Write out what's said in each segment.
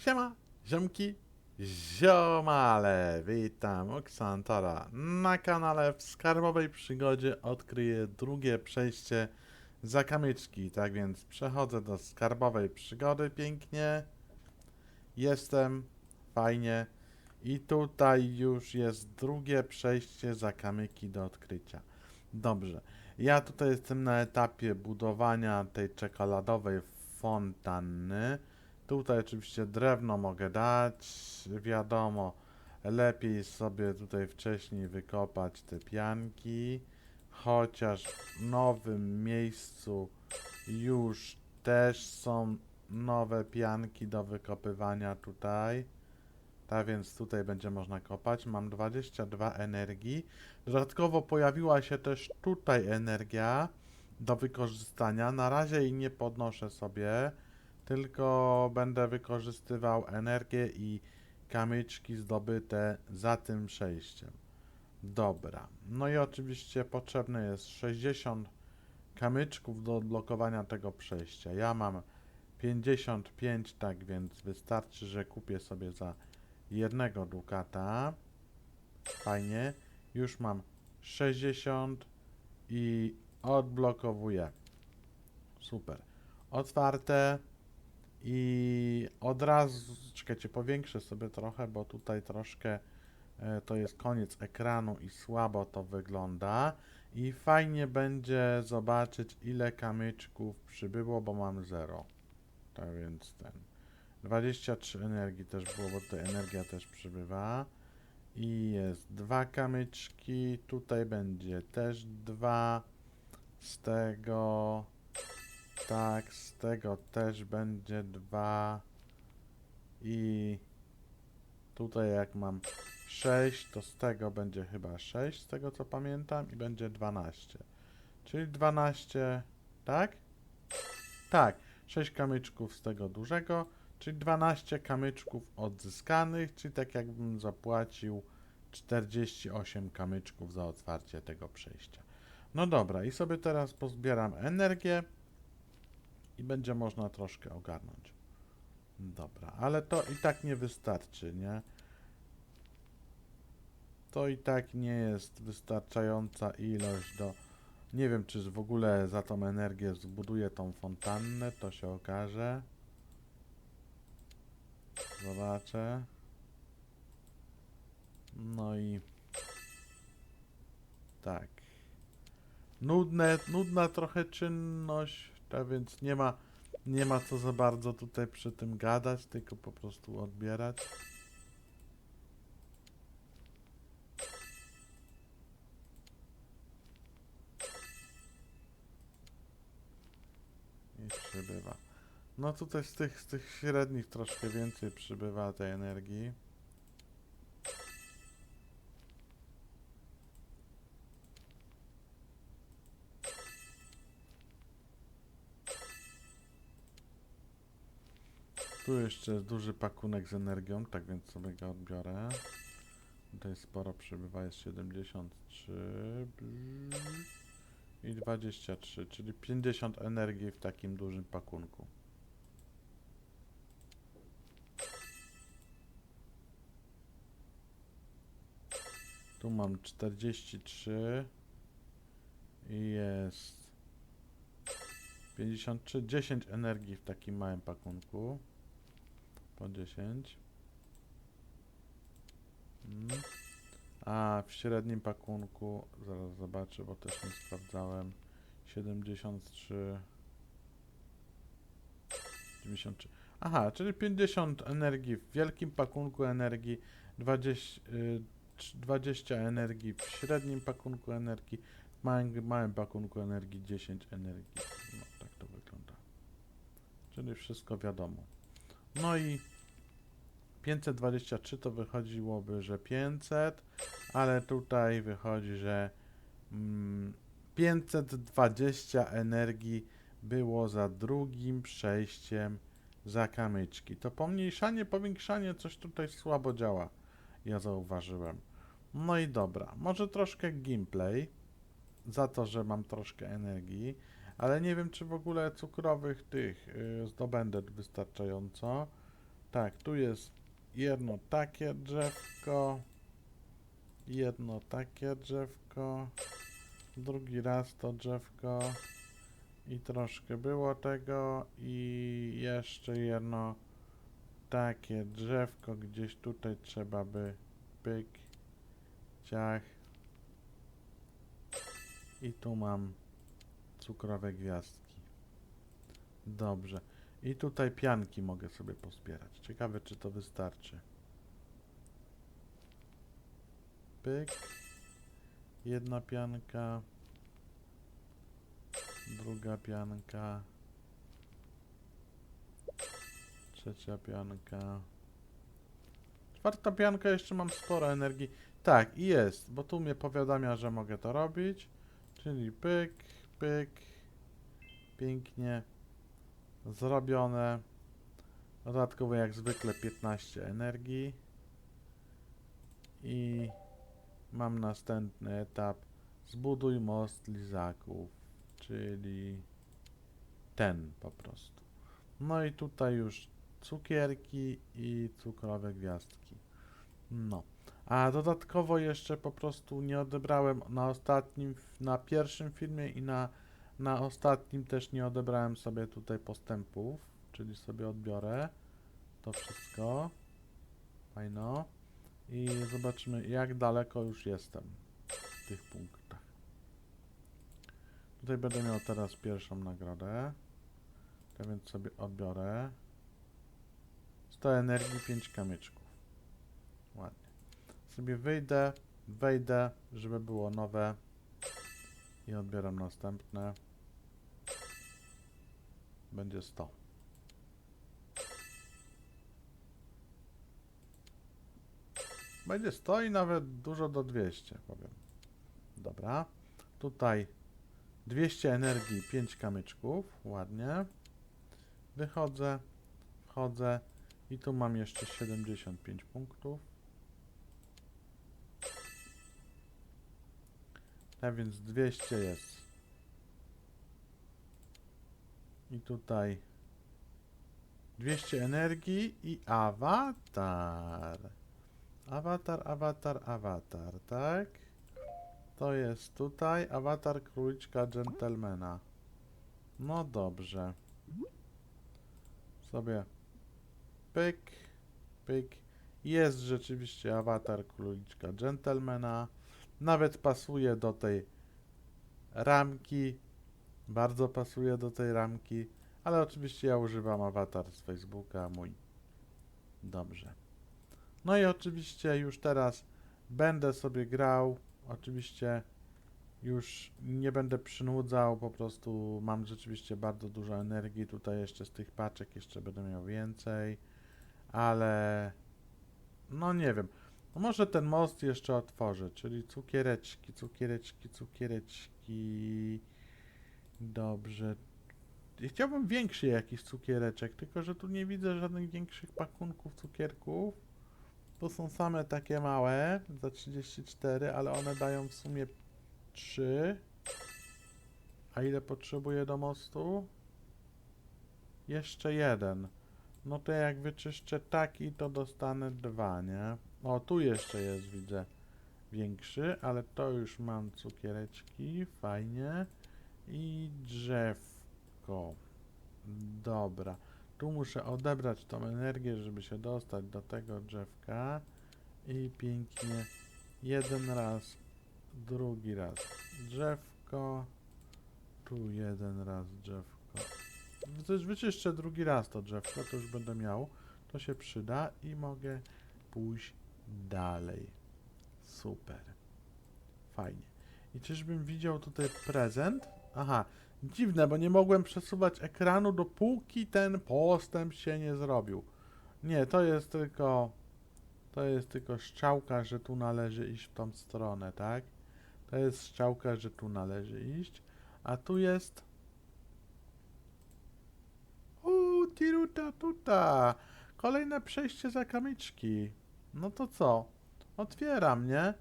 Siema, ziomki, ziomale, witam Oksantara. Na kanale w Skarbowej Przygodzie odkryję drugie przejście za kamyczki. Tak więc przechodzę do Skarbowej Przygody pięknie. Jestem, fajnie. I tutaj już jest drugie przejście za kamyki do odkrycia. Dobrze, ja tutaj jestem na etapie budowania tej czekoladowej fontanny. Tutaj oczywiście drewno mogę dać, wiadomo, lepiej sobie tutaj wcześniej wykopać te pianki, chociaż w nowym miejscu już też są nowe pianki do wykopywania tutaj. Tak więc tutaj będzie można kopać. Mam 22 energii. Dodatkowo pojawiła się też tutaj energia do wykorzystania. Na razie jej nie podnoszę sobie tylko będę wykorzystywał energię i kamyczki zdobyte za tym przejściem. Dobra. No i oczywiście potrzebne jest 60 kamyczków do odblokowania tego przejścia. Ja mam 55, tak więc wystarczy, że kupię sobie za jednego dukata. Fajnie. Już mam 60 i odblokowuję. Super. Otwarte. I od razu, czekajcie, powiększę sobie trochę, bo tutaj troszkę e, to jest koniec ekranu i słabo to wygląda. I fajnie będzie zobaczyć, ile kamyczków przybyło, bo mam 0. Tak więc ten. 23 energii też było, bo tutaj energia też przybywa. I jest dwa kamyczki. Tutaj będzie też dwa. Z tego tak, z tego też będzie dwa. I tutaj jak mam 6, to z tego będzie chyba 6, z tego co pamiętam, i będzie 12. Czyli 12, tak? Tak, 6 kamyczków z tego dużego, czyli 12 kamyczków odzyskanych, czyli tak jakbym zapłacił 48 kamyczków za otwarcie tego przejścia. No dobra, i sobie teraz pozbieram energię i będzie można troszkę ogarnąć. Dobra, ale to i tak nie wystarczy, nie? To i tak nie jest wystarczająca ilość do... Nie wiem, czy w ogóle za tą energię zbuduję tą fontannę, to się okaże. Zobaczę. No i... Tak. Nudne, nudna trochę czynność, tak więc nie ma, nie ma co za bardzo tutaj przy tym gadać, tylko po prostu odbierać. I przybywa. No tutaj z tych, z tych średnich troszkę więcej przybywa tej energii. Tu jeszcze duży pakunek z energią, tak więc sobie go odbiorę. Tutaj sporo przybywa, jest 73 i 23, czyli 50 energii w takim dużym pakunku. Tu mam 43 i jest 53, 10 energii w takim małym pakunku. Po 10. Mm. A w średnim pakunku, zaraz zobaczę, bo też nie sprawdzałem. 73. 93. Aha, czyli 50 energii w wielkim pakunku energii, 20, y, 20 energii w średnim pakunku energii, w małym, małym pakunku energii 10 energii. No, tak to wygląda. Czyli wszystko wiadomo. No i 523 to wychodziłoby, że 500, ale tutaj wychodzi, że mm, 520 energii było za drugim przejściem za kamyczki. To pomniejszanie, powiększanie coś tutaj słabo działa, ja zauważyłem. No i dobra, może troszkę gameplay, za to, że mam troszkę energii, ale nie wiem, czy w ogóle cukrowych tych y, zdobędę wystarczająco. Tak, tu jest jedno takie drzewko, jedno takie drzewko, drugi raz to drzewko i troszkę było tego i jeszcze jedno takie drzewko gdzieś tutaj trzeba by pyk, ciach i tu mam cukrowe gwiazdki. Dobrze. I tutaj pianki mogę sobie pozbierać. Ciekawe, czy to wystarczy. Pyk. Jedna pianka. Druga pianka. Trzecia pianka. Czwarta pianka, jeszcze mam sporo energii. Tak, i jest, bo tu mnie powiadamia, że mogę to robić. Czyli pyk, pyk. Pięknie zrobione. Dodatkowo jak zwykle 15 energii. I mam następny etap. Zbuduj most lizaków, czyli ten po prostu. No i tutaj już cukierki i cukrowe gwiazdki. No. A dodatkowo jeszcze po prostu nie odebrałem na ostatnim, na pierwszym filmie i na na ostatnim też nie odebrałem sobie tutaj postępów, czyli sobie odbiorę to wszystko. Fajno. I zobaczymy jak daleko już jestem w tych punktach. Tutaj będę miał teraz pierwszą nagrodę. To więc sobie odbiorę. 100 energii, 5 kamyczków. Ładnie. Sobie wyjdę, wejdę, żeby było nowe. I odbieram następne. Będzie 100. Będzie 100 i nawet dużo do 200, powiem. Dobra. Tutaj 200 energii, 5 kamyczków. Ładnie. Wychodzę, wchodzę i tu mam jeszcze 75 punktów. A więc 200 jest. I tutaj 200 energii i awatar. Awatar, awatar, awatar, tak? To jest tutaj awatar króliczka dżentelmena. No dobrze. Sobie pyk, pyk. Jest rzeczywiście awatar króliczka dżentelmena. Nawet pasuje do tej ramki. Bardzo pasuje do tej ramki. Ale oczywiście ja używam awatar z Facebooka mój. Dobrze. No i oczywiście już teraz będę sobie grał. Oczywiście już nie będę przynudzał, po prostu mam rzeczywiście bardzo dużo energii. Tutaj jeszcze z tych paczek jeszcze będę miał więcej. Ale no nie wiem. No może ten most jeszcze otworzę, czyli cukiereczki, cukiereczki, cukiereczki. Dobrze. Chciałbym większy jakiś cukiereczek, tylko że tu nie widzę żadnych większych pakunków cukierków. To są same takie małe, za 34, ale one dają w sumie 3. A ile potrzebuję do mostu? Jeszcze jeden. No to jak wyczyszczę taki, to dostanę dwa, nie? O, tu jeszcze jest, widzę, większy, ale to już mam cukiereczki, fajnie. I drzewko. Dobra. Tu muszę odebrać tą energię, żeby się dostać do tego drzewka. I pięknie. Jeden raz, drugi raz drzewko. Tu jeden raz drzewko. Też wyczyszczę drugi raz to drzewko, to już będę miał. To się przyda i mogę pójść dalej. Super. Fajnie. I czyżbym widział tutaj prezent? Aha, dziwne, bo nie mogłem przesuwać ekranu, dopóki ten postęp się nie zrobił. Nie, to jest tylko. To jest tylko strzałka, że tu należy iść w tą stronę, tak? To jest strzałka, że tu należy iść. A tu jest. Uuu, tiruta tuta. Kolejne przejście za kamyczki. No to co? Otwieram, nie?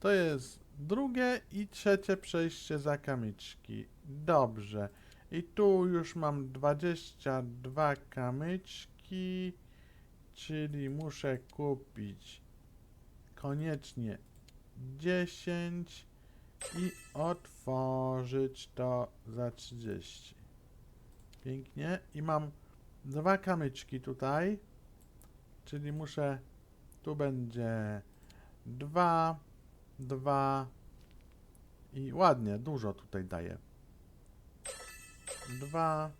To jest drugie i trzecie przejście za kamyczki. Dobrze. I tu już mam 22 kamyczki czyli muszę kupić koniecznie 10 i otworzyć to za 30. Pięknie. I mam dwa kamyczki tutaj, czyli muszę, tu będzie 2, 2 i ładnie, dużo tutaj daje. 2,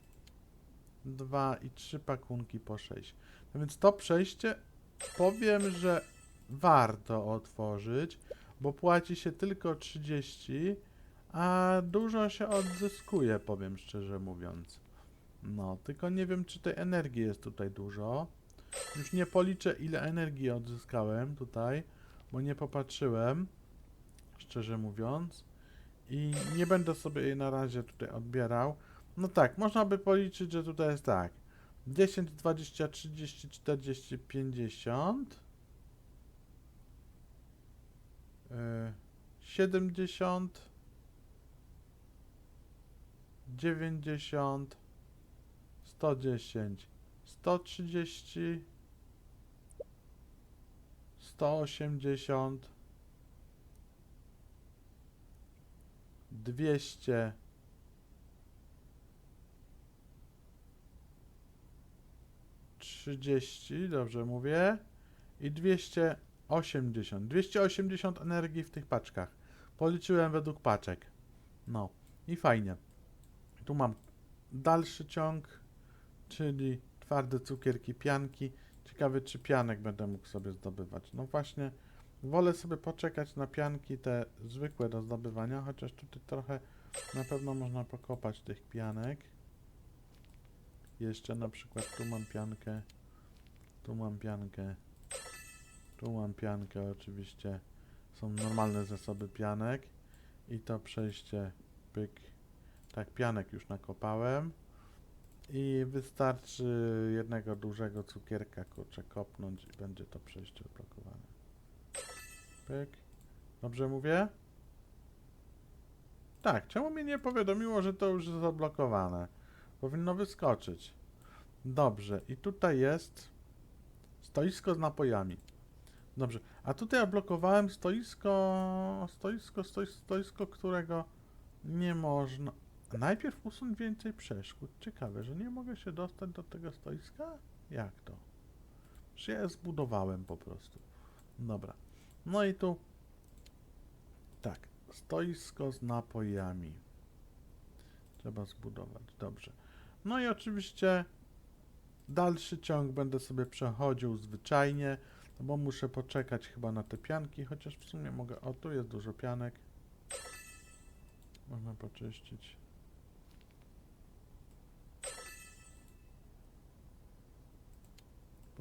2 i 3 pakunki po 6. No więc to przejście powiem, że warto otworzyć, bo płaci się tylko 30, a dużo się odzyskuje, powiem szczerze mówiąc. No, tylko nie wiem, czy tej energii jest tutaj dużo. Już nie policzę, ile energii odzyskałem tutaj, bo nie popatrzyłem, szczerze mówiąc. I nie będę sobie jej na razie tutaj odbierał. No tak, można by policzyć, że tutaj jest tak. 10, 20, 30, 40, 50. y, 70. 90. 110. 130. 180. 200. 30, dobrze mówię. I 280. 280 energii w tych paczkach. Policzyłem według paczek. No i fajnie. Tu mam dalszy ciąg, czyli twarde cukierki, pianki. Ciekawy, czy pianek będę mógł sobie zdobywać. No właśnie, wolę sobie poczekać na pianki te zwykłe do zdobywania, chociaż tutaj trochę na pewno można pokopać tych pianek. Jeszcze na przykład tu mam piankę, tu mam piankę, tu mam piankę oczywiście. Są normalne zasoby pianek i to przejście pyk. Tak, pianek już nakopałem. I wystarczy jednego dużego cukierka kurczę kopnąć i będzie to przejście odblokowane. Pyk. Dobrze mówię? Tak, czemu mnie nie powiadomiło, że to już jest zablokowane? Powinno wyskoczyć. Dobrze, i tutaj jest stoisko z napojami. Dobrze, a tutaj odblokowałem stoisko, stoisko, stoisko, stoisko, którego nie można... Najpierw usuń więcej przeszkód. Ciekawe, że nie mogę się dostać do tego stoiska? Jak to? Czy ja zbudowałem po prostu? Dobra. No i tu... Tak, stoisko z napojami. Trzeba zbudować, dobrze. No i oczywiście dalszy ciąg będę sobie przechodził zwyczajnie, no bo muszę poczekać chyba na te pianki, chociaż w sumie mogę... O, tu jest dużo pianek. Można poczyścić.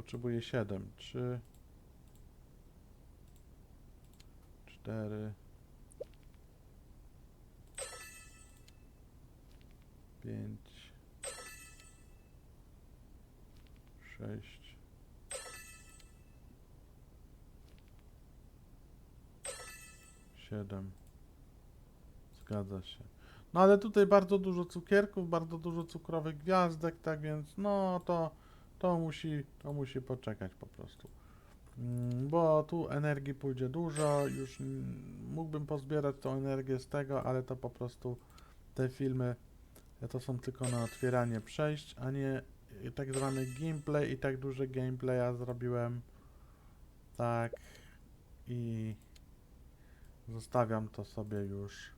Potrzebuję 7. 3 4 5 6 7 Zgadza się. No ale tutaj bardzo dużo cukierków, bardzo dużo cukrowych gwiazdek, tak więc no to to musi, to musi poczekać po prostu. Mm, Bo tu energii pójdzie dużo, już mógłbym pozbierać tą energię z tego, ale to po prostu te filmy e, to są tylko na otwieranie przejść, a nie e, tak zwany gameplay i tak duże gameplaya zrobiłem. Tak. I zostawiam to sobie już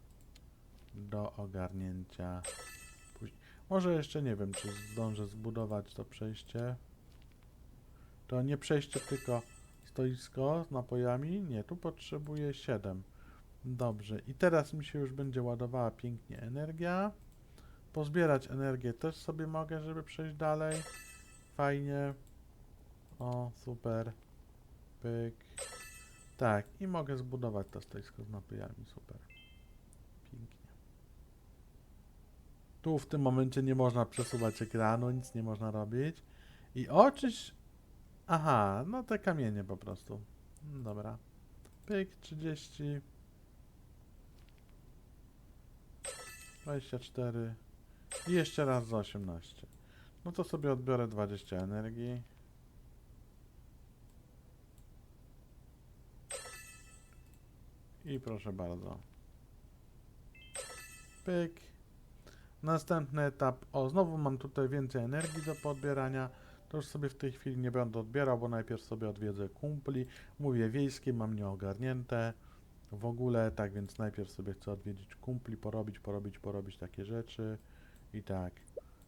do ogarnięcia. Może jeszcze nie wiem, czy zdążę zbudować to przejście. To nie przejście, tylko stoisko z napojami. Nie, tu potrzebuję 7. Dobrze, i teraz mi się już będzie ładowała pięknie energia. Pozbierać energię też sobie mogę, żeby przejść dalej. Fajnie. O, super. Pyk. Tak, i mogę zbudować to stoisko z napojami. Super. Tu w tym momencie nie można przesuwać ekranu, nic nie można robić. I oczyś... Aha, no te kamienie po prostu. Dobra. Pyk, 30. 24. I jeszcze raz za 18. No to sobie odbiorę 20 energii. I proszę bardzo. Pyk. Następny etap. O, znowu mam tutaj więcej energii do podbierania. To już sobie w tej chwili nie będę odbierał, bo najpierw sobie odwiedzę kumpli. Mówię wiejskie, mam nieogarnięte. W ogóle, tak więc najpierw sobie chcę odwiedzić kumpli, porobić, porobić, porobić takie rzeczy. I tak.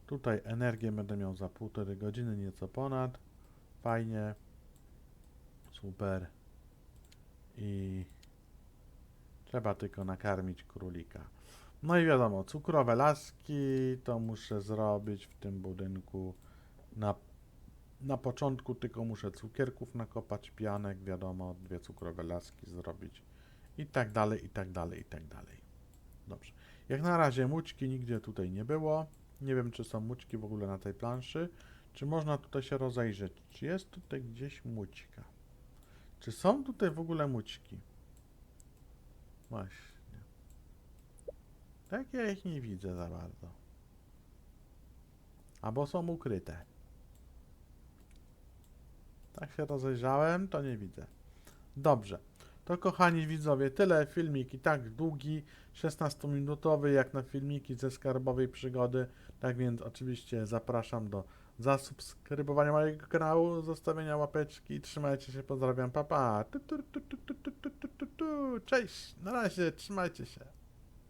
Tutaj energię będę miał za półtorej godziny, nieco ponad. Fajnie. Super. I trzeba tylko nakarmić królika. No i wiadomo, cukrowe laski to muszę zrobić w tym budynku. Na, na początku tylko muszę cukierków nakopać, pianek, wiadomo, dwie cukrowe laski zrobić. I tak dalej, i tak dalej, i tak dalej. Dobrze. Jak na razie mućki nigdzie tutaj nie było. Nie wiem, czy są mućki w ogóle na tej planszy. Czy można tutaj się rozejrzeć? Czy jest tutaj gdzieś mućka? Czy są tutaj w ogóle mućki? Właśnie. Tak ja ich nie widzę za bardzo. Albo są ukryte. Tak się rozejrzałem, to nie widzę. Dobrze. To kochani widzowie, tyle filmik i tak długi, 16-minutowy jak na filmiki ze skarbowej przygody. Tak więc oczywiście zapraszam do zasubskrybowania mojego kanału, zostawienia łapeczki. Trzymajcie się, pozdrawiam, papa. Pa. Cześć, na razie, trzymajcie się.